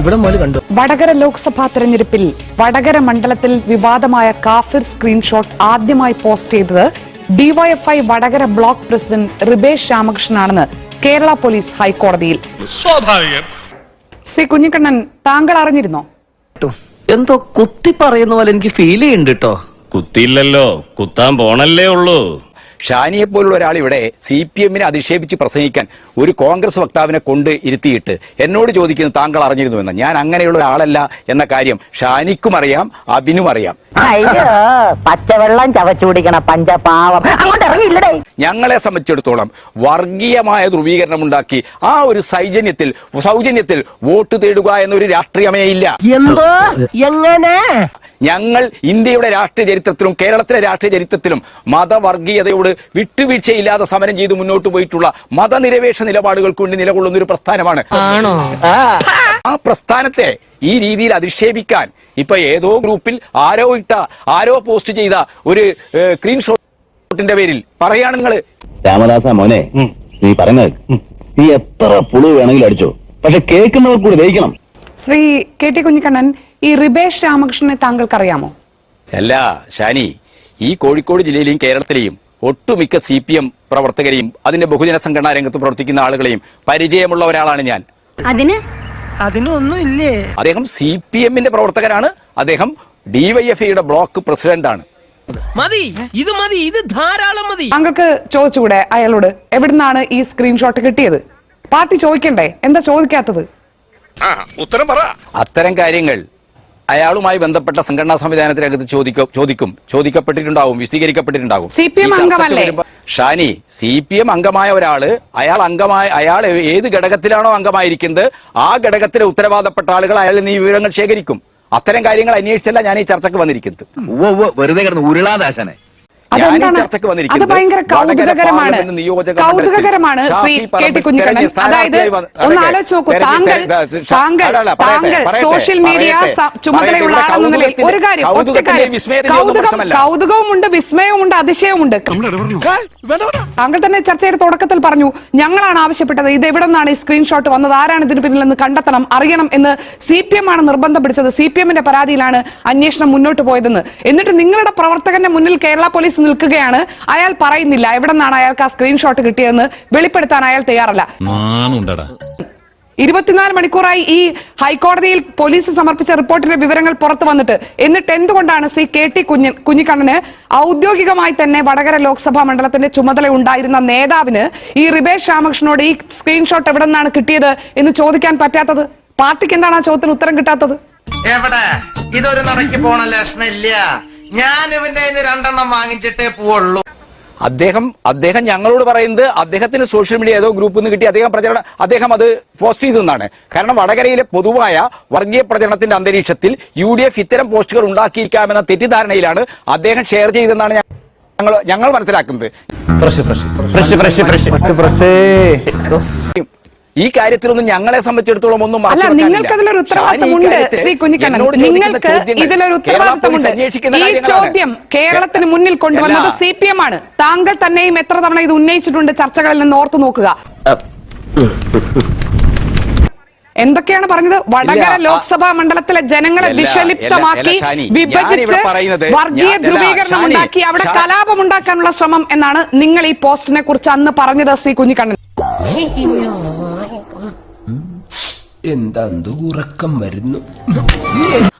ഇവിടെ മുതൽ കണ്ടു. വടകര ലോക്സഭാ തെരഞ്ഞെടുപ്പിൽ വടകര മണ്ഡലത്തിൽ വിവാദമായ കാഫിർ സ്ക്രീൻഷോട്ട് ആദ്യമായി പോസ്റ്റ് ചെയ്തത് DYFI Vadakara block president Ribesh രാമകൃഷ്ണനാണെന്ന് Kerala police ഹൈക്കോടതിയിൽ. സ്വാഭാവികം. ശ്രീ കുഞ്ഞിക്കണ്ണൻ താങ്കൾ അറിഞ്ഞിരുന്നോ? എന്തോ കുത്തി പറയുന്ന പോലെ എനിക്ക് ഫീൽ ചെയ്യുന്നുണ്ട് കേട്ടോ കുത്തിയില്ലല്ലോ. കുത്താൻ പോണല്ലേ ഉള്ളൂ. ഷാനിയെ പോലുള്ള ഒരാൾ ഇവിടെ സി പി എമ്മിനെ അധിക്ഷേപിച്ച് പ്രസംഗിക്കാൻ ഒരു കോൺഗ്രസ് വക്താവിനെ കൊണ്ട് ഇരുത്തിയിട്ട് എന്നോട് ചോദിക്കുന്നത് താങ്കൾ അറിഞ്ഞിരുന്നു എന്ന് ഞാൻ അങ്ങനെയുള്ള ഒരാളല്ല എന്ന കാര്യം ഷാനിക്കും അറിയാം അബിനും അറിയാം. അയ്യോ പച്ചവെള്ളം ചവച്ചു കുടിക്കണ പഞ്ചപാവം. അങ്ങോട്ട് ഇറങ്ങിയില്ലേ ഞങ്ങളെ സംബന്ധിച്ചിടത്തോളം വർഗീയമായ ധ്രുവീകരണം ഉണ്ടാക്കി ആ ഒരു സൗജന്യത്തിൽ സൗജന്യത്തിൽ വോട്ട് തേടുക എന്നൊരു രാഷ്ട്രീയമേ ഇല്ല. എന്തോ? എങ്ങനെ? ഞങ്ങൾ ഇന്ത്യയുടെ രാഷ്ട്രീയ ചരിത്രത്തിലും കേരളത്തിലെ രാഷ്ട്രീയ ചരിത്രത്തിലും മതവർഗീയതയോട് വിട്ടുവീഴ്ചയില്ലാതെ സമരം ചെയ്ത് മുന്നോട്ട് പോയിട്ടുള്ള മതനിരപേക്ഷ നിലപാടുകൾക്ക് വേണ്ടി നിലകൊള്ളുന്ന ഒരു പ്രസ്ഥാനമാണ്. ആ പ്രസ്ഥാനത്തെ ഈ രീതിയിൽ അധിക്ഷേപിക്കാൻ ഇപ്പൊ ഏതോ ഗ്രൂപ്പിൽ ആരോ ഇട്ട ആരോ പോസ്റ്റ് ചെയ്ത ഒരു സ്ക്രീൻഷോട്ടിന്റെ പേരിൽ പറയാണ് നിങ്ങൾ. രാമദാസ മോനെ നീ പറയുന്നത് നീ എത്ര പുളു വേണമെങ്കിലും അടിച്ചോ. പക്ഷെ കേൾക്കുന്നവർ കൂടി ദഹിക്കണം. ശ്രീ കെ ടി കുഞ്ഞിക്കണ്ണൻ ഈ റിബേഷ് രാമകൃഷ്ണനെ താങ്കൾക്ക് അറിയാമോ അല്ല ഷാനി ഈ കോഴിക്കോട് ജില്ലയിലെയും കേരളത്തിലെയും ഒട്ടുമിക്ക സി പി എം പ്രവർത്തകരെയും അതിന്റെ ബഹുജന സംഘടനാ രംഗത്ത് പ്രവർത്തിക്കുന്ന ആളുകളെയും പരിചയമുള്ള ഒരാളാണ് ഞാൻ. അതിന് അതിനൊന്നും ഇല്ലേ അദ്ദേഹം സി പി എമ്മിന്റെ പ്രവർത്തകരാണ്. അദ്ദേഹം ഡിവൈഎഫ്ഐയുടെ ബ്ലോക്ക് പ്രസിഡന്റാണ്. മതി. ഇത് മതി. ഇത് ധാരാളം മതി. താങ്കൾക്ക് ചോദിച്ചുകൂടെ അയാളോട്? എവിടുന്നാണ് ഈ സ്ക്രീൻഷോട്ട് കിട്ടിയത്? പാർട്ടി ചോദിക്കണ്ടേ? എന്താ ചോദിക്കാത്തത്? ആ ഉത്തരം പറ. അത്തരം കാര്യങ്ങൾ അയാളുമായി ബന്ധപ്പെട്ട സംഘടനാ സംവിധാനത്തിനകത്ത് ചോദിക്കും ചോദിക്കും. ചോദിക്കപ്പെട്ടിട്ടുണ്ടാവും വിശദീകരിക്കപ്പെട്ടിട്ടുണ്ടാവും? ഷാനി സി പി എം അംഗമായ ഒരാൾ അയാൾ അംഗമായ അയാൾ ഏത് ഘടകത്തിലാണോ അംഗമായിരിക്കുന്നത് ആ ഘടകത്തിലെ ഉത്തരവാദപ്പെട്ട ആളുകൾ അയാൾ നീ ഈ വിവരങ്ങൾ ശേഖരിക്കും. അത്തരം കാര്യങ്ങൾ അന്വേഷിച്ചല്ല ഞാൻ ഈ ചർച്ചക്ക് വന്നിരിക്കുന്നത്. വെറുതെ കിടന്ന് ഉരുളാദാശനെ. അതെന്താണ്? ചർച്ചയ്ക്ക് വന്നിരിക്കുന്നത് ഭയങ്കര കൗതുകകരമാണ്. കൗതുകകരമാണ് ശ്രീ കെ ടി കുഞ്ഞിക്കണ്ണൻ. അതായത് ഒന്ന് ആലോചിച്ച് നോക്കൂ താങ്കൾ താങ്കൾ താങ്കൾ സോഷ്യൽ മീഡിയ ചുമതലയുള്ള ആളെന്ന നിലയിൽ ഒരു കാര്യം ഒറ്റ കാര്യം. കൗതുകം. കൗതുകവുമുണ്ട് വിസ്മയവുമുണ്ട് അതിശയവുമുണ്ട്. താങ്കൾ തന്നെ ചർച്ചയുടെ തുടക്കത്തിൽ പറഞ്ഞു ഞങ്ങളാണ് ആവശ്യപ്പെട്ടത് ഇത് എവിടെ നിന്നാണ് ഈ സ്ക്രീൻഷോട്ട് വന്നത് ആരാണ് ഇതിന് പിന്നിലെന്ന് കണ്ടെത്തണം അറിയണം എന്ന് സി പി എം ആണ് നിർബന്ധം പിടിച്ചത്. സി പി എമ്മിന്റെ പരാതിയിലാണ് അന്വേഷണം മുന്നോട്ട് പോയതെന്ന്. എന്നിട്ട് നിങ്ങളുടെ പ്രവർത്തകന്റെ മുന്നിൽ കേരള പോലീസ് നിൽക്കുകയാണ്. അയാൾ പറയുന്നില്ല. എവിടെ നിന്നാണ് അയാൾക്ക് ആ സ്ക്രീൻഷോട്ട് കിട്ടിയതെന്ന് വെളിപ്പെടുത്താൻ അയാൾ തയ്യാറല്ല. ഇരുപത്തിനാല് മണിക്കൂറായി ഈ ഹൈക്കോടതിയിൽ പോലീസ് സമർപ്പിച്ച റിപ്പോർട്ടിന്റെ വിവരങ്ങൾ പുറത്തു വന്നിട്ട് എന്നിട്ട് എന്തുകൊണ്ടാണ് ശ്രീ കെ ടി കുഞ്ഞ് കുഞ്ഞിക്കണ്ണന് ഔദ്യോഗികമായി തന്നെ വടകര ലോക്സഭാ മണ്ഡലത്തിന്റെ ചുമതല ഉണ്ടായിരുന്ന നേതാവിന് ഈ റിബേഷ് രാമകൃഷ്ണനോട് ഈ സ്ക്രീൻഷോട്ട് എവിടെ നിന്നാണ് കിട്ടിയത് എന്ന് ചോദിക്കാൻ പറ്റാത്തത്? പാർട്ടിക്ക് എന്താണ് ആ ചോദ്യത്തിന് ഉത്തരം കിട്ടാത്തത്? എവിടെ? ഇതൊരു നടക്കി പോണ ലക്ഷണില്ല ഞാൻ ഇവന്റെ രണ്ടെണ്ണം വാങ്ങിച്ചിട്ടേ പോവുള്ളൂ. അദ്ദേഹം അദ്ദേഹം ഞങ്ങളോട് പറയുന്നത് അദ്ദേഹത്തിന് സോഷ്യൽ മീഡിയ ഏതോ ഗ്രൂപ്പിൽ നിന്ന് കിട്ടി. അദ്ദേഹം പ്രചരണം അദ്ദേഹം അത് പോസ്റ്റ് ചെയ്തെന്നാണ് കാരണം വടകരയിലെ പൊതുവായ വർഗീയ പ്രചരണത്തിന്റെ അന്തരീക്ഷത്തിൽ യു ഡി എഫ് ഇത്തരം പോസ്റ്റുകൾ ഉണ്ടാക്കിയിരിക്കാമെന്ന തെറ്റിദ്ധാരണയിലാണ് അദ്ദേഹം ഷെയർ ചെയ്തെന്നാണ് ഞങ്ങൾ ഞങ്ങൾ മനസ്സിലാക്കുന്നത്. ഈ കാര്യത്തിലൊന്നും ഞങ്ങളെ സംബന്ധിച്ചിടത്തോളം ഒന്നും അല്ല. നിങ്ങൾക്ക് അതിലൊരു ഉത്തരവാദിത്തമുണ്ട് ശ്രീ കുഞ്ഞിക്കണ്ണൻ. നിങ്ങൾക്ക് ഇതിലൊരു ഉത്തരവാദിത്തമുണ്ട്. ഈ ചോദ്യം കേരളത്തിന് മുന്നിൽ കൊണ്ടുവന്നത്. സി പി എം ആണ്. താങ്കൾ തന്നെയും എത്ര തവണ ഇത് ഉന്നയിച്ചിട്ടുണ്ട് ചർച്ചകളിൽ നിന്ന് ഓർത്തു നോക്കുക. എന്തൊക്കെയാണ് പറഞ്ഞത്? വടകര ലോക്സഭാ മണ്ഡലത്തിലെ ജനങ്ങളെ വിഷലിപ്തമാക്കി വിഭജിച്ച് വർഗീയ ധ്രുവീകരണം ഉണ്ടാക്കി അവിടെ കലാപം ഉണ്ടാക്കാനുള്ള ശ്രമം എന്നാണ് നിങ്ങൾ ഈ പോസ്റ്റിനെ കുറിച്ച് അന്ന് പറഞ്ഞത് ശ്രീ കുഞ്ഞിക്കണ്ണൻ. എന്താ ഉറക്കം വരുന്നു?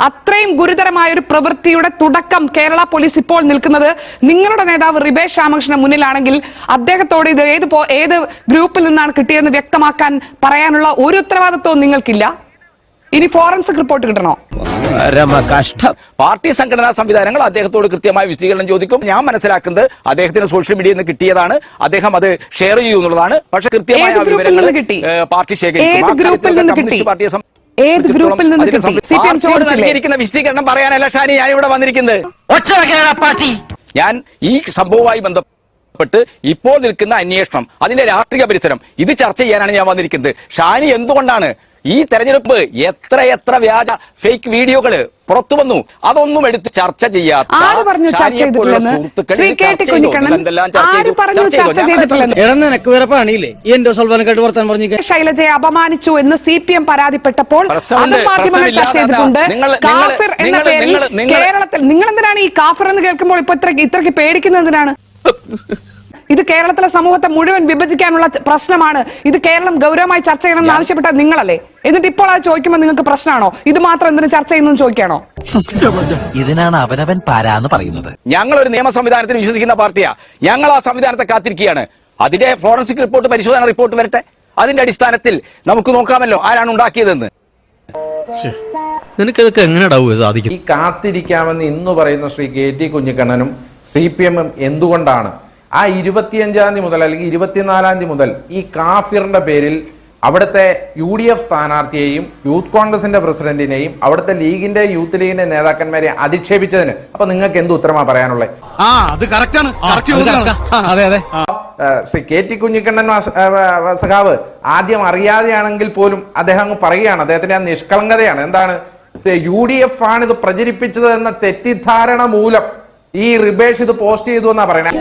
അത്രയും ഗുരുതരമായ ഒരു പ്രവൃത്തിയുടെ തുടക്കം കേരള പോലീസ് ഇപ്പോൾ നിൽക്കുന്നത് നിങ്ങളുടെ നേതാവ് റിബേഷ് രാമകൃഷ്ണൻ മുന്നിലാണെങ്കിൽ അദ്ദേഹത്തോട് ഇത് ഏത് ഏത് ഗ്രൂപ്പിൽ നിന്നാണ് കിട്ടിയതെന്ന് വ്യക്തമാക്കാൻ പറയാനുള്ള ഒരു ഉത്തരവാദിത്വവും നിങ്ങൾക്കില്ല. ഇനി ഫോറൻസിക് റിപ്പോർട്ട് കിട്ടണോ? പരമ കഷ്ടം പാർട്ടി സംഘടനാ സംവിധാനങ്ങൾ അദ്ദേഹത്തോട് കൃത്യമായ വിശദീകരണം ചോദിക്കും ഞാൻ മനസ്സിലാക്കുന്നത് അദ്ദേഹത്തിന് സോഷ്യൽ മീഡിയയിൽ നിന്ന് കിട്ടിയതാണ് അദ്ദേഹം അത് ഷെയർ ചെയ്യൂ എന്നുള്ളതാണ് പക്ഷെ കൃത്യമായ വിവരങ്ങൾ കിട്ടി? പാർട്ടി ശേഖരിക്കും. ഗ്രൂപ്പിൽ നിന്ന് കിട്ടി? പാർട്ടിയെ ഏത് ഗ്രൂപ്പിൽ നിന്ന് കിട്ടി? സംബന്ധിച്ച് സി പി എം പാർട്ടിയോട് വിശദീകരണം പറയാനല്ല ഷാനി ഞാൻ ഇവിടെ വന്നിരിക്കുന്നത് ഞാൻ ഈ സംഭവവുമായി ബന്ധപ്പെട്ട് ഇപ്പോൾ നിൽക്കുന്ന അന്വേഷണം അതിന്റെ രാഷ്ട്രീയ പരിസരം ഇത് ചർച്ച ചെയ്യാനാണ് ഞാൻ വന്നിരിക്കുന്നത് ഷാനി എന്തുകൊണ്ടാണ് ഈ തെരഞ്ഞെടുപ്പ് എത്ര എത്ര വ്യാജ ഫേക്ക് വീഡിയോകൾ പുറത്തു വന്നു അതൊന്നും എടുത്ത് ചർച്ച ചെയ്യാത്ത ശൈലജയെ അപമാനിച്ചു എന്ന് സി പി എം പരാതിപ്പെട്ടപ്പോൾ പ്രശ്നമുണ്ട്. മാധ്യമങ്ങൾ ചർച്ച ചെയ്തിട്ടുണ്ട്. നിങ്ങൾ- നിങ്ങൾ- നിങ്ങൾ- പേരിൽ നിങ്ങൾ- നിങ്ങൾ- കേരളത്തിൽ നിങ്ങൾ എന്തിനാണ് ഈ കാഫർ എന്ന് കേൾക്കുമ്പോൾ ഇപ്പൊ ഇത്ര ഇത്രയ്ക്ക് പേടിക്കുന്നത് എന്തിനാണ് ഇത് കേരളത്തിലെ സമൂഹത്തെ മുഴുവൻ വിഭജിക്കാനുള്ള പ്രശ്നമാണ്. ഇത് കേരളം ഗൗരവമായി ചർച്ച ചെയ്യണമെന്ന് ആവശ്യപ്പെട്ട നിങ്ങളല്ലേ? എന്നിട്ട് ഇപ്പോൾ അത് ചോദിക്കുമ്പോൾ നിങ്ങൾക്ക് പ്രശ്നമാണോ? ഇത് മാത്രം എന്തിനു ചർച്ച ചെയ്യുന്നു ചോദിക്കാണോ ഇതിനാണ് അവനവൻ പാരാന്ന് പറയുന്നത്. ഞങ്ങൾ ഒരു നിയമ സംവിധാനത്തിൽ വിശ്വസിക്കുന്ന പാർട്ടിയാ. ഞങ്ങൾ ആ സംവിധാനത്തെ കാത്തിരിക്കുകയാണ്. അതിന്റെ ഫോറൻസിക് റിപ്പോർട്ട് പരിശോധന റിപ്പോർട്ട് വരട്ടെ? അതിന്റെ അടിസ്ഥാനത്തിൽ നമുക്ക് നോക്കാമല്ലോ ആരാണ് ഉണ്ടാക്കിയതെന്ന്. നിനക്കിതൊക്കെ എങ്ങനെയാ സാധിക്കും ഈ കാത്തിരിക്കാമെന്ന് ഇന്ന് പറയുന്ന ശ്രീ കെ ടി കുഞ്ഞിക്കണ്ണനും സി പി എമ്മും എന്തുകൊണ്ടാണ് ആ ഇരുപത്തിയഞ്ചാം തീയതി മുതൽ അല്ലെങ്കിൽ ഇരുപത്തിനാലാം തീയതി മുതൽ ഈ കാഫിറിന്റെ പേരിൽ അവിടുത്തെ യു ഡി എഫ് സ്ഥാനാർത്ഥിയെയും യൂത്ത് കോൺഗ്രസിന്റെ പ്രസിഡന്റിനെയും അവിടുത്തെ ലീഗിന്റെ യൂത്ത് ലീഗിന്റെ നേതാക്കന്മാരെ അധിക്ഷേപിച്ചതിന്. അപ്പൊ നിങ്ങൾക്ക് എന്ത് ഉത്തരമാ പറയാനുള്ളത് ശ്രീ കെ ടി കുഞ്ഞിക്കണ്ണൻ സഖാവ് ആദ്യം അറിയാതെയാണെങ്കിൽ പോലും അദ്ദേഹം അങ്ങ് പറയുകയാണ്. അദ്ദേഹത്തിന്റെ ആ നിഷ്കളങ്കതയാണ്. എന്താണ്? യു ഡി എഫ് ആണ് ഇത് പ്രചരിപ്പിച്ചത് എന്ന തെറ്റിദ്ധാരണ മൂലം ഈ റിബേഷ് ഇത് പോസ്റ്റ് ചെയ്തു എന്നാ പറയണേ.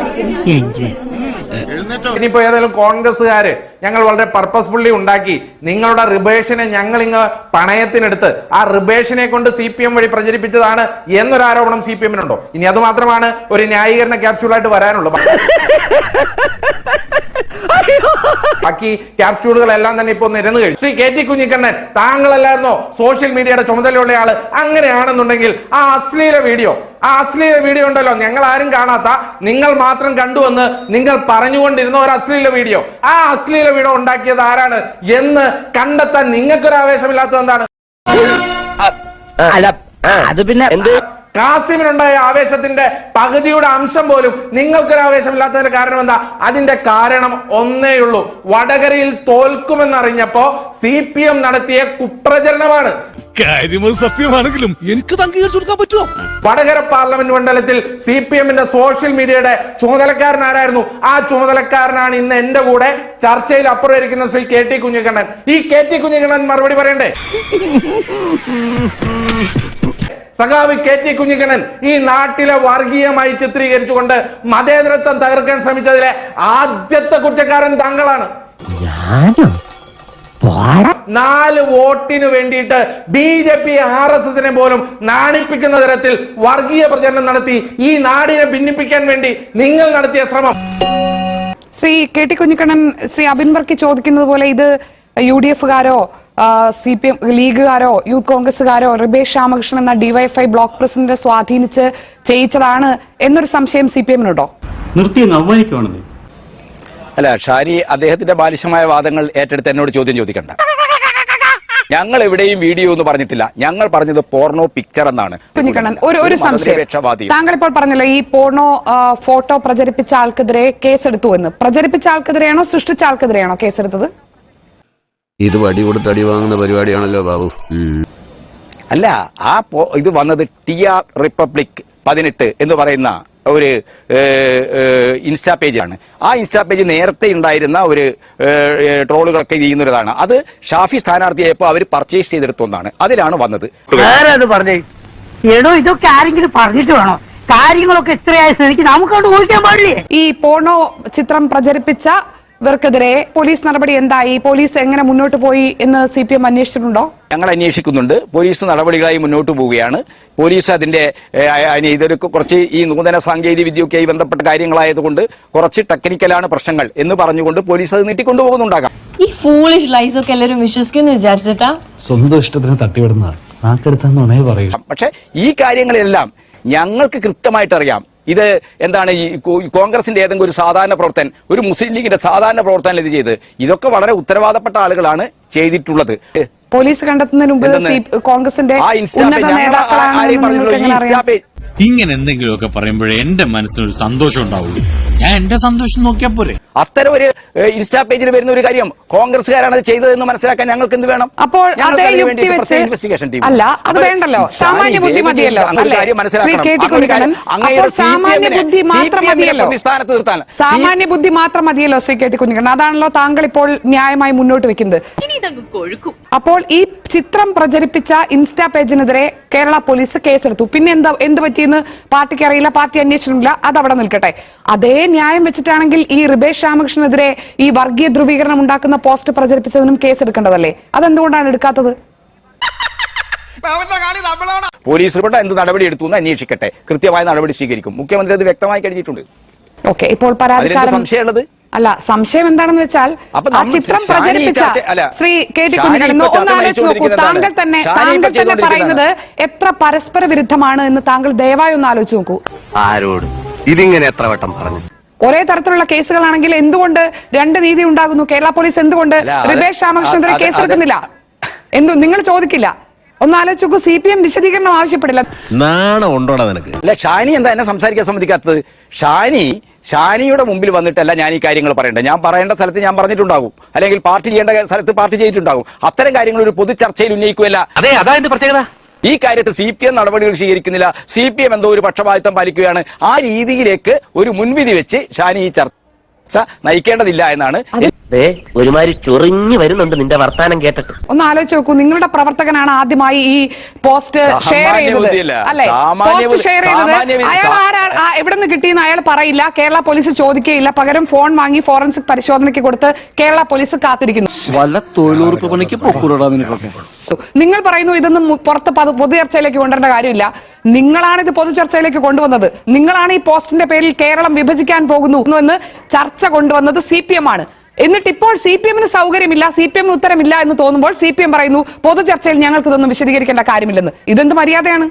ഇനിയിപ്പോ ഏതായാലും കോൺഗ്രസ്സുകാര് ഞങ്ങൾ വളരെ പർപ്പസ്ഫുള്ളി ഉണ്ടാക്കി. നിങ്ങളുടെ റിബേഷനെ ഞങ്ങൾ ഇങ്ങ് പണയത്തിനെടുത്ത് ആ റിബേഷനെ കൊണ്ട് സി പി എം വഴി പ്രചരിപ്പിച്ചതാണ് എന്നൊരു ആരോപണം സി പി എമ്മിനുണ്ടോ ഇനി അത് മാത്രമാണ് ഒരു ന്യായീകരണ ക്യാപ്സ്യൂളായിട്ട് വരാനുള്ളത് ബാക്കി ക്യാപ്സ്യൂളുകളെല്ലാം തന്നെ ഇപ്പൊ നിരന്നു കഴിഞ്ഞു. ശ്രീ കെ ടി കുഞ്ഞിക്കണ്ണൻ താങ്കളല്ലായിരുന്നോ? സോഷ്യൽ മീഡിയയുടെ ചുമതലയുള്ള ആൾ അങ്ങനെയാണെന്നുണ്ടെങ്കിൽ ആ അശ്ലീല വീഡിയോ ആ അശ്ലീല വീഡിയോ ഉണ്ടല്ലോ. ഞങ്ങൾ ആരും കാണാത്ത നിങ്ങൾ മാത്രം കണ്ടുവന്ന് നിങ്ങൾ പറഞ്ഞുകൊണ്ടിരുന്ന ഒരു അശ്ലീല വീഡിയോ. ആ അശ്ലീല വീഡിയോ ഉണ്ടാക്കിയത് ആരാണ് എന്ന് കണ്ടെത്താൻ നിങ്ങൾക്കൊരു ആവേശമില്ലാത്തത് എന്താണ് അത് പിന്നെ കാസിമിനുണ്ടായ ആവേശത്തിന്റെ പകുതിയുടെ അംശം പോലും നിങ്ങൾക്കൊരു ആവേശമില്ലാത്തതിന്റെ കാരണം എന്താ? അതിന്റെ കാരണം ഒന്നേ ഉള്ളൂ വടകരയിൽ തോൽക്കുമെന്നറിഞ്ഞപ്പോ സി പി എം നടത്തിയ കുപ്രചരണമാണ്. കാര്യമത് സത്യമാണെങ്കിലും എനിക്ക് അംഗീകരിച്ചു കൊടുക്കാൻ പറ്റുമോ? വടകര പാർലമെന്റ് മണ്ഡലത്തിൽ സി പി എമ്മിന്റെ സോഷ്യൽ മീഡിയയുടെ ചുമതലക്കാരൻ ആരായിരുന്നു? ആ ചുമതലക്കാരനാണ് ഇന്ന് എന്റെ കൂടെ ചർച്ചയിൽ അപ്പുറം ഇരിക്കുന്ന ശ്രീ കെ ടി കുഞ്ഞിക്കണ്ണൻ. ഈ കെ ടി കുഞ്ഞിക്കണ്ണൻ മറുപടി പറയണ്ടേ? സഖാവ് കെ ടി കുഞ്ഞിക്കണ്ണൻ ഈ നാട്ടിലെ വർഗീയമായി ചിത്രീകരിച്ചുകൊണ്ട് മതേതരത്വം തകർക്കാൻ ശ്രമിച്ചതിലെ ആദ്യത്തെ കുറ്റക്കാരൻ താങ്കളാണ്. നാല് വോട്ടിന് വേണ്ടിയിട്ട് B J P R S എസിനെ പോലും നാണിപ്പിക്കുന്ന തരത്തിൽ വർഗീയ പ്രചരണം നടത്തി ഈ നാടിനെ ഭിന്നിപ്പിക്കാൻ വേണ്ടി നിങ്ങൾ നടത്തിയ ശ്രമം. ശ്രീ കെ ടി കുഞ്ഞിക്കണ്ണൻ ശ്രീ അബിൻ വർക്കി ചോദിക്കുന്നത് പോലെ ഇത് യു ഡി എഫുകാരോ സി പി എം ലീഗുകാരോ യൂത്ത് കോൺഗ്രസുകാരോ റിബേഷ് രാമകൃഷ്ണൻ എന്ന ഡിവൈഎഫ്ഐ ബ്ലോക്ക് പ്രസിഡന്റ് സ്വാധീനിച്ച് ചെയ്യിച്ചതാണ് എന്നൊരു സംശയം സി പി എമ്മിനുണ്ടോ? നിർത്തി അവമാനിക്കുവാണെന്നേ. അല്ല ഷാരി അദ്ദേഹത്തിന്റെ ബാലിശമായ വാദങ്ങൾ ഏറ്റെടുത്ത് എന്നോട് ചോദ്യം ചോദിക്കണ്ട. ഞങ്ങൾ എവിടെയും വീഡിയോ എന്ന് പറഞ്ഞിട്ടില്ല. ഞങ്ങൾ പറഞ്ഞത് പോർണോ പിക്ചർ എന്നാണ്. കുഞ്ഞിക്കണ്ണൻ ഒരു ഒരു സംശയം. താങ്കൾ ഇപ്പോൾ പറഞ്ഞല്ലോ ഈ പോർണോ ഫോട്ടോ പ്രചരിപ്പിച്ച ആൾക്കെതിരെ കേസെടുത്തു എന്ന്. പ്രചരിപ്പിച്ച ആൾക്കെതിരെയാണോ സൃഷ്ടിച്ച ആൾക്കെതിരെയാണോ കേസെടുത്തത്? ഇത് വടി കൊടുത്ത് അടി വാങ്ങുന്ന പരിപാടിയാണല്ലോ ബാബു. അല്ല ആ ഇത് വന്നത് ടി ആർ റിപ്പബ്ലിക് പതിനെട്ട് എന്ന് പറയുന്ന ഒരു ഇൻസ്റ്റാ പേജാണ് ആ ഇൻസ്റ്റാ പേജ് നേരത്തെ ഉണ്ടായിരുന്ന ഒരു ട്രോളുകളൊക്കെ ചെയ്യുന്നൊരിതാണ്. അത് ഷാഫി സ്ഥാനാർത്ഥിയായപ്പോൾ അവർ പർച്ചേസ് ചെയ്തെടുത്ത ഒന്നാണ്. അതിലാണ് വന്നത്. എടോ ഇതൊക്കെ ആരെങ്കിലും പറഞ്ഞിട്ട് വേണോ? കാര്യങ്ങളൊക്കെ ഇത്രയായ സ്ഥിതിക്ക് നമുക്കവിടെ ഊഹിക്കാൻ പാടില്ലേ? ഈ പോണോ ചിത്രം പ്രചരിപ്പിച്ചവർക്കെതിരെ പോലീസ് നടപടി എന്തായി? പോലീസ് എങ്ങനെ മുന്നോട്ട് പോയി എന്ന് സി പി എം അന്വേഷിച്ചിട്ടുണ്ടോ? ഞങ്ങൾ അന്വേഷിക്കുന്നുണ്ട്. പോലീസ് നടപടികളായി മുന്നോട്ട് പോവുകയാണ്. പോലീസ് അതിന്റെ ഇതൊരു കുറച്ച് ഈ നൂതന സാങ്കേതിക വിദ്യയൊക്കെയായി ബന്ധപ്പെട്ട കാര്യങ്ങളായതുകൊണ്ട് കുറച്ച് ടെക്നിക്കലാണ് പ്രശ്നങ്ങൾ എന്ന് പറഞ്ഞുകൊണ്ട് പോലീസ് അത് നീട്ടിക്കൊണ്ടുപോകുന്നുണ്ടാകാം. ഈ ഫൂളിഷ് ലൈസ് ഒക്കെ എല്ലാവരും വിശ്വസിക്കുന്നു വിചാരിച്ചിട്ടാ? സ്വന്തം ഇഷ്ടത്തിന് തട്ടിവിടുന്ന നാക്കെടുത്താന്നുണേ പറയൂ. പക്ഷെ ഈ കാര്യങ്ങളെല്ലാം ഞങ്ങൾക്ക് കൃത്യമായിട്ട് അറിയാം ഇത് എന്താണ് ഈ കോൺഗ്രസിന്റെ ഏതെങ്കിലും ഒരു സാധാരണ പ്രവർത്തൻ ഒരു മുസ്ലിം ലീഗിന്റെ സാധാരണ പ്രവർത്തനം ഇത് ചെയ്ത് ഇതൊക്കെ വളരെ ഉത്തരവാദപ്പെട്ട ആളുകളാണ് ചെയ്തിട്ടുള്ളത്. പോലീസ് കണ്ടെത്തുന്നതിന് മുമ്പ് കോൺഗ്രസിന്റെ ഇങ്ങനെ എന്തെങ്കിലുമൊക്കെ പറയുമ്പോഴേ എന്റെ മനസ്സിനൊരു സന്തോഷം ഉണ്ടാവുള്ളൂ. ഞാൻ എന്റെ സന്തോഷം നോക്കിയാ പോരെ. അത്തരം ഒരു ഇൻസ്റ്റാ പേജിൽ വരുന്ന ഒരു കാര്യം കോൺഗ്രസ്സുകാരാണ് അത് ചെയ്തതെന്ന് മനസ്സിലാക്കാൻ ഞങ്ങൾക്ക് എന്ത് വേണം? അപ്പോൾ ഞങ്ങൾക്ക് അതേ അതിന് യുക്തി വെച്ച് പ്രത്യേക investigation അല്ല അത് വേണ്ടല്ലോ. സാമാന്യ ബുദ്ധി മതിയല്ലോ ടി സാമാന്യ ബുദ്ധി മാത്രം മതിയല്ലോ. സാമാന്യ ബുദ്ധി മാത്രം മതിയല്ലോ ശ്രീ കെ ടി കുഞ്ഞിക്കണ്ണൻ. അതാണല്ലോ താങ്കൾ ഇപ്പോൾ ന്യായമായി മുന്നോട്ട് വെക്കുന്നത്. അപ്പോൾ ഈ ചിത്രം പ്രചരിപ്പിച്ച ഇൻസ്റ്റാ പേജിനെതിരെ കേരള പോലീസ് കേസെടുത്തു. പിന്നെ എന്താ എന്ത് പറ്റിയെന്ന് പാർട്ടിക്ക് അറിയില്ല പാർട്ടി അന്വേഷണമില്ല അത് അവിടെ നിൽക്കട്ടെ. അതേ ന്യായം വെച്ചിട്ടാണെങ്കിൽ ഈ റിബേഷ് രാമകൃഷ്ണനെതിരെ ഈ വർഗീയ ധ്രുവീകരണം ഉണ്ടാക്കുന്ന പോസ്റ്റ് പ്രചരിപ്പിച്ചതിനും കേസ് എടുക്കേണ്ടതല്ലേ? അതെന്തുകൊണ്ടാണ് എടുക്കാത്തത്? പോലീസ് റിപ്പോർട്ട് എന്ത് നടപടി എടുത്തു എന്ന് അന്വേഷിക്കട്ടെ. കൃത്യമായ നടപടി സ്വീകരിക്കും. മുഖ്യമന്ത്രി അത് വ്യക്തമായി കഴിഞ്ഞിട്ടുണ്ട്. ഓക്കെ ഇപ്പോൾ പരാതി പരാതിക്കാരൻ സംശയമുള്ളത്? അല്ല സംശയം എന്താണെന്ന് വെച്ചാൽ ആ ചിത്രം പ്രചരിപ്പിച്ച അല്ല, ശ്രീ കെ ടി ആലോചിച്ച് നോക്കൂ. താങ്കൾ തന്നെ താങ്കൾ തന്നെ പറയുന്നത് എത്ര പരസ്പര വിരുദ്ധമാണ് എന്ന് താങ്കൾ ദയവായി ഒന്ന് ആലോചിച്ച് നോക്കൂ. ആരോട്? ഇതിങ്ങനെ എത്ര വട്ടം പറഞ്ഞു? ഒരേ തരത്തിലുള്ള കേസുകളാണെങ്കിൽ എന്തുകൊണ്ട് രണ്ട് നീതി ഉണ്ടാകുന്നു? കേരള പോലീസ് എന്തുകൊണ്ട് റിബേഷ് രാമകൃഷ്ണനെതിരെ കേസ് എടുക്കുന്നില്ല കേസെടുക്കുന്നില്ല എന്തു നിങ്ങൾ ചോദിക്കില്ല? ഒന്ന് ആലോചിച്ച് നോക്കൂ സി പി എം വിശദീകരണം ആവശ്യപ്പെടില്ല. നാണം ഉണ്ടോടാ നിനക്ക്? അല്ല ഷാനി എന്താ എന്നെ സംസാരിക്കാൻ സമ്മതിക്കാത്തത്? ഷാനി ഷാനിയുടെ മുമ്പിൽ വന്നിട്ടല്ല ഞാൻ ഈ കാര്യങ്ങൾ പറയേണ്ടത്. ഞാൻ പറയേണ്ട സ്ഥലത്ത് ഞാൻ പറഞ്ഞിട്ടുണ്ടാകും. അല്ലെങ്കിൽ പാർട്ടി ചെയ്യേണ്ട സ്ഥലത്ത് പാർട്ടി ചെയ്തിട്ടുണ്ടാകും. അത്തരം കാര്യങ്ങൾ ഒരു പൊതു ചർച്ചയിൽ ഉന്നയിക്കുകയല്ല. അതെ അതാ എന്റെ പ്രത്യേകത. ഈ കാര്യത്തിൽ സി പി എം നടപടികൾ സ്വീകരിക്കുന്നില്ല. സി പി എം എന്തോ ഒരു പക്ഷപാതിത്വം പാലിക്കുകയാണ്. ആ രീതിയിലേക്ക് ഒരു മുൻവിധി വെച്ച് ഷാനി ഈ ചർച്ച നയിക്കേണ്ടതില്ല എന്നാണ് ഒരുമാതിരി ചൊറിഞ്ഞു വരുന്നുണ്ട് നിന്റെ വർത്താനം കേട്ടിട്ട്. ഒന്ന് ആലോചിച്ച് നോക്കൂ നിങ്ങളുടെ പ്രവർത്തകനാണ് ആദ്യമായി ഈ പോസ്റ്റ് ഷെയർ ചെയ്തത്. ബുദ്ധിയല്ല. അല്ലെ? സാമാന്യ പോസ്റ്റ് ബുദ്ധി- ഷെയർ ചെയ്തത് സാമാന്യ അയാൾ ആരാ ആ, എവിടെ നിന്ന് കിട്ടിയെന്ന് അയാൾ പറയില്ല. കേരള പോലീസ് ചോദിക്കുകയില്ല. പകരം ഫോൺ വാങ്ങി ഫോറൻസിക് പരിശോധനയ്ക്ക് കൊടുത്ത് കേരള പോലീസ് കാത്തിരിക്കുന്നു. വല്ല തൊഴിലുറപ്പ് പണിക്ക് പൊക്കൂടാ നിനക്കൊക്കെ. നിങ്ങൾ പറയുന്നു ഇതൊന്നും മു- പുറത്ത് പതു- പൊതു ചർച്ചയിലേക്ക് കൊണ്ടുവരേണ്ട കാര്യമില്ല. നിങ്ങളാണ് ഇത് പൊതുചർച്ചയിലേക്ക് കൊണ്ടുവന്നത്. നിങ്ങളാണ് ഈ പോസ്റ്റിന്റെ പേരിൽ കേരളം വിഭജിക്കാൻ പോകുന്നു എന്ന് ചർച്ച കൊണ്ടുവന്നത് സി പി എം ആണ്. എന്നിട്ട് ഇപ്പോൾ സി പി എമ്മിന് സൗകര്യമില്ല സി പി എമ്മിന് ഉത്തരമില്ല എന്ന് തോന്നുമ്പോൾ സി പി എം പറയുന്നു പൊതുചർച്ചയിൽ ഞങ്ങൾക്ക് ഇതൊന്നും വിശദീകരിക്കേണ്ട കാര്യമില്ലെന്ന്. ഇതെന്ത് മര്യാദയാണ്?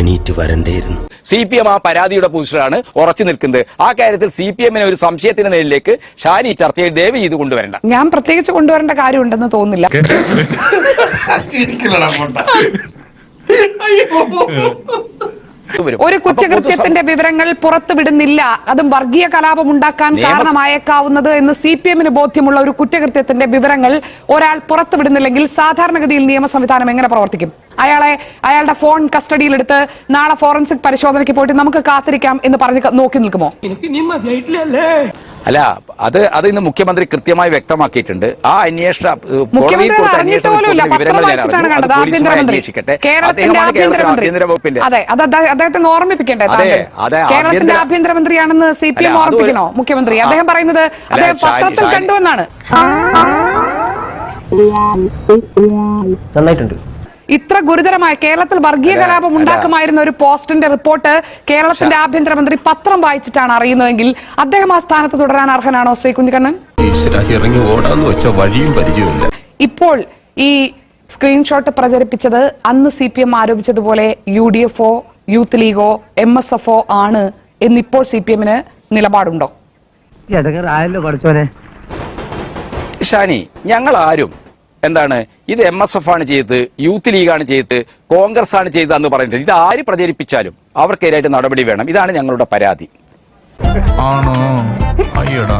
എണീറ്റ് വരണ്ടേയിരുന്നു. സി പി എം ആ പരാതിയുടെ പൊസിഷനാണ് ഉറച്ചു നിൽക്കുന്നത്. ആ കാര്യത്തിൽ സി പി എമ്മിനെ ഒരു സംശയത്തിന്റെ നേരിലേക്ക് ഷാനി ചർച്ച ചർച്ചയിൽ ദയവ് ചെയ്ത് കൊണ്ടുവരണ്ട. ഞാൻ പ്രത്യേകിച്ച് കൊണ്ടുവരേണ്ട കാര്യമുണ്ടെന്ന് തോന്നുന്നില്ല. ഒരു കുറ്റകൃത്യത്തിന്റെ വിവരങ്ങൾ പുറത്തുവിടുന്നില്ല. അതും വർഗീയ കലാപം ഉണ്ടാക്കാൻ കാരണമായേക്കാവുന്നത് എന്ന് സി പി എമ്മിന് ബോധ്യമുള്ള ഒരു കുറ്റകൃത്യത്തിന്റെ വിവരങ്ങൾ ഒരാൾ പുറത്തുവിടുന്നില്ലെങ്കിൽ സാധാരണഗതിയിൽ നിയമ സംവിധാനം എങ്ങനെ പ്രവർത്തിക്കും? അയാളെ അയാളുടെ ഫോൺ കസ്റ്റഡിയിലെടുത്ത് നാളെ ഫോറൻസിക് പരിശോധനയ്ക്ക് പോയിട്ട് നമുക്ക് കാത്തിരിക്കാം എന്ന് പറഞ്ഞ് നോക്കി നിൽക്കുമോ? അല്ല അത് അത് ഇന്ന് മുഖ്യമന്ത്രി കൃത്യമായി വ്യക്തമാക്കിയിട്ടുണ്ട്. ആ അന്വേഷണ അന്വേഷിക്കട്ടെ. കേരളത്തിന്റെ ആഭ്യന്തരമന്ത്രി. അതെ അത് അദ്ദേഹ- അദ്ദേഹത്തെ ഒന്ന് ഓർമ്മിപ്പിക്കണ്ടേ അതെ, അതെ, കേരളത്തിന്റെ ആഭ്യന്തര- ആഭ്യന്തരമന്ത്രിയാണെന്ന് സി പി എം ഓർമ്മിപ്പിക്കണോ മുഖ്യമന്ത്രി? അദ്ദേഹം പറയുന്നത് അദ്ദേഹം പത്രത്തിൽ കണ്ടുവെന്നാണ്. നന്നായിട്ടുണ്ട്. ഇത്ര ഗുരുതരമായ കേരളത്തിൽ വർഗീയ കലാപം. ഉണ്ടാക്കുമായിരുന്ന ഒരു പോസ്റ്റിന്റെ റിപ്പോർട്ട് കേരളത്തിന്റെ ആഭ്യന്തരമന്ത്രി പത്രം വായിച്ചിട്ടാണ് അറിയുന്നതെങ്കിൽ അദ്ദേഹം ആ സ്ഥാനത്ത് തുടരാൻ അർഹനാണോ ശ്രീ കുഞ്ഞിക്കണ്ണൻ? ഇറങ്ങി ഓടാന്ന് വെച്ച വഴിയും പരിചയമില്ല ഇപ്പോൾ ഈ സ്ക്രീൻഷോട്ട് പ്രചരിപ്പിച്ചത് അന്ന് സി പി എം ആരോപിച്ചതുപോലെ യു ഡി എഫ് ഒ യൂത്ത് ലീഗോ എം എസ് എഫ് ഒ ആണ് എന്നിപ്പോൾ സി പി എമ്മിന് നിലപാടുണ്ടോ? ഷാനി ഞങ്ങൾ ആരും എന്താണ്? ഇത് എം എസ് എഫ് ആണ് ചെയ്തത് യൂത്ത് ലീഗാണ് ചെയ്തത് കോൺഗ്രസ് ആണ് ചെയ്തതെന്ന് പറഞ്ഞിട്ട് ഇത് ആര് പ്രചരിപ്പിച്ചാലും അവർക്കെതിരായിട്ട് നടപടി വേണം. ഇതാണ് ഞങ്ങളുടെ പരാതി.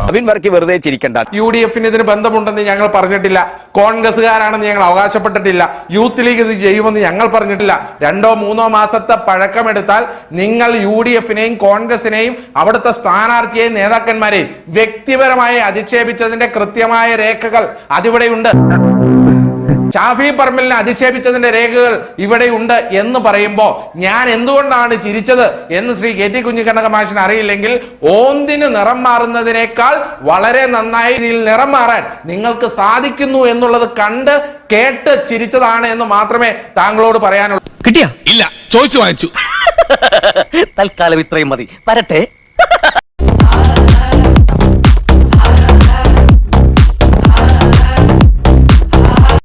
അബിൻ വർക്കി വെറുതെ ചിരിക്കണ്ട. യു ഡി എഫിന് ഇതിന് ബന്ധമുണ്ടെന്ന് ഞങ്ങൾ പറഞ്ഞിട്ടില്ല. കോൺഗ്രസ്സുകാരാണെന്ന് ഞങ്ങൾ അവകാശപ്പെട്ടിട്ടില്ല. യൂത്ത് ലീഗ് ഇത് ചെയ്യുമെന്ന് ഞങ്ങൾ പറഞ്ഞിട്ടില്ല. രണ്ടോ മൂന്നോ മാസത്തെ പഴക്കമെടുത്താൽ നിങ്ങൾ യു ഡി എഫിനെയും കോൺഗ്രസിനെയും അവിടുത്തെ സ്ഥാനാർത്ഥിയെയും നേതാക്കന്മാരെയും വ്യക്തിപരമായി അധിക്ഷേപിച്ചതിന്റെ കൃത്യമായ രേഖകൾ അതിവിടെയുണ്ട്. ഷാഫി പറമ്പലിനെ അധിക്ഷേപിച്ചതിന്റെ രേഖകൾ ഇവിടെ ഉണ്ട് എന്ന് പറയുമ്പോൾ ഞാൻ എന്തുകൊണ്ടാണ് ചിരിച്ചത് എന്ന് ശ്രീ കെ ടി കുഞ്ഞിക്കണ്ണക മാഷിന് അറിയില്ലെങ്കിൽ ഓന്തിന് നിറം മാറുന്നതിനേക്കാൾ വളരെ നന്നായി ഇതിൽ നിറം മാറാൻ നിങ്ങൾക്ക് സാധിക്കുന്നു എന്നുള്ളത് കണ്ട് കേട്ട് ചിരിച്ചതാണ് എന്ന് മാത്രമേ താങ്കളോട് പറയാനുള്ളൂ. കിട്ടിയാ? ഇല്ല ചോദിച്ചു വായിച്ചു തൽക്കാലം ഇത്രയും മതി. വരട്ടെ.